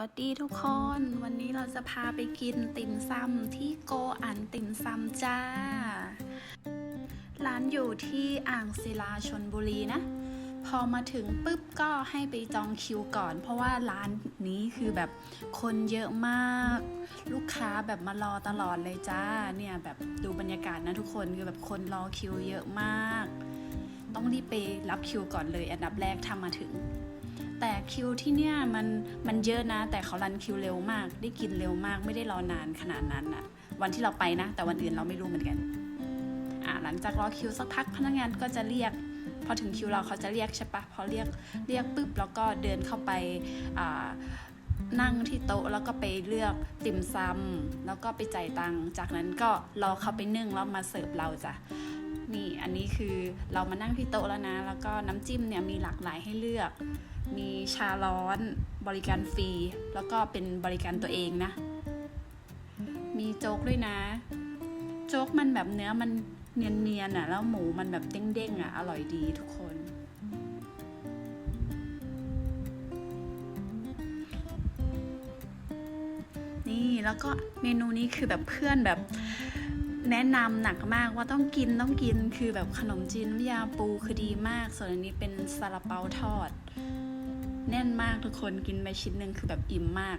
วัสดีทุกคน วันนี้เราจะพาไปกินติ่มซำที่โกอันติ่มซำจ้า ร้านอยู่ที่อ่างศิลาชนบุรีนะ พอมาถึงปุ๊บก็ให้ไปจองคิวก่อน เพราะว่าร้านนี้คือแบบคนเยอะมาก ลูกค้าแบบมารอตลอดเลยจ้า เนี่ยแบบดูบรรยากาศนะทุกคนคือแบบคนรอคิวเยอะมาก ต้องรีบไปรับคิวก่อนเลยอันดับแรกทำมาถึง แต่คิวที่เนี่ยมันมันเยอะนะ แต่เขารันคิวเร็วมาก ได้กินเร็วมาก ไม่ได้รอนานขนาดนั้นอะวันที่เราไปนะ แต่วันอื่นเราไม่รู้เหมือนกันอ่าหลังจากรอคิวสักพักพนักงานก็จะเรียก พอถึงคิวเราเขาจะเรียกใช่ปะพอเรียกเรียกปุ๊บแล้วก็เดินเข้าไปอ่านั่งที่โต๊ะแล้วก็ไปเลือกติ่มซำแล้วก็ไปจ่ายตังค์จากนั้นก็รอเขาไปนึ่งแล้วมาเสิร์ฟเราจ้ะนี่อันนี้คือเรามานั่งที่โต๊ะแล้วนะ แล้วก็น้ำจิ้มเนี่ยมีหลากหลายให้เลือก มีชาร้อนบริการฟรี แล้วก็เป็นบริการตัวเองนะ มีโจ๊กด้วยนะ โจ๊กมันแบบเนื้อมันเนียนๆอะ แล้วหมูมันแบบเด้งๆอะ อร่อยดีทุกคน นี่แล้วก็เมนูนี้คือแบบเพื่อนแบบแนะนำหนักมากว่าต้องกินต้องกินคือแบบขนมจีนน้ำยาปูคือดีมาก ส่วนอันนี้เป็นซาลาเปาทอด แน่นมากทุกคนกินไปชิ้นหนึ่งคือแบบอิ่มมาก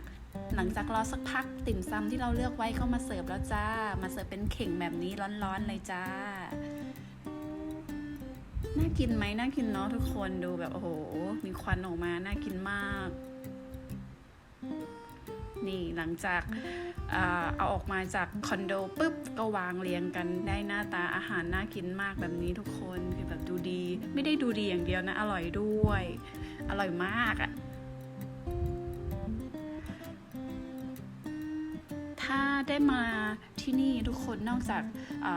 หลังจากรอสักพักติ่มซำที่เราเลือกไว้ก็มาเสิร์ฟแล้วจ้า มาเสิร์ฟเป็นเข่งแบบนี้ร้อนๆเลยจ้า น่ากินไหมน่ากินเนาะทุกคนดูแบบโอ้โห มีควันออกมาน่ากินมาก นี่หลังจากเอาออกมาจากคอนโดปุ๊บก็วางเรียงกันได้หน้าตาอาหารน่ากินมากแบบนี้ทุกคนคือแบบดูดี ไม่ได้ดูดีอย่างเดียวนะ อร่อยด้วย อร่อยมากอะ่ะ ถ้าได้มาที่นี่ทุกคนนอกจาก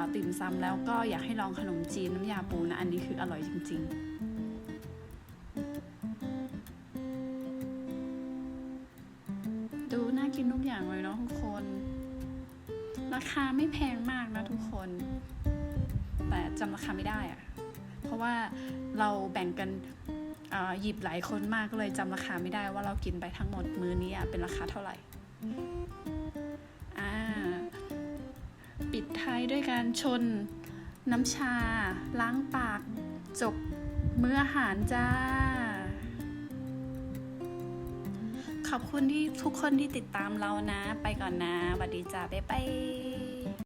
าติ่มซำแล้วก็อยากให้ลองขนมจีนน้ำยาปูนะ อันนี้คืออร่อยจริง ๆดูน่ากินทุกอย่างเลยเนาะทุกคน ราคาไม่แพงมากนะทุกคน แต่จำราคาไม่ได้อะเพราะว่าเราแบ่งกัน หยิบหลายคนมากก็เลยจำราคาไม่ได้ว่าเรากินไปทั้งหมดมื้อนี้เป็นราคาเท่าไหร่ปิดท้ายด้วยการชนน้ำชา ล้างปาก จบมื้ออาหารจ้า ขอบคุณที่ทุกคนที่ติดตามเรานะ ไปก่อนนะสวัสดีจ้า บ๊ายบาย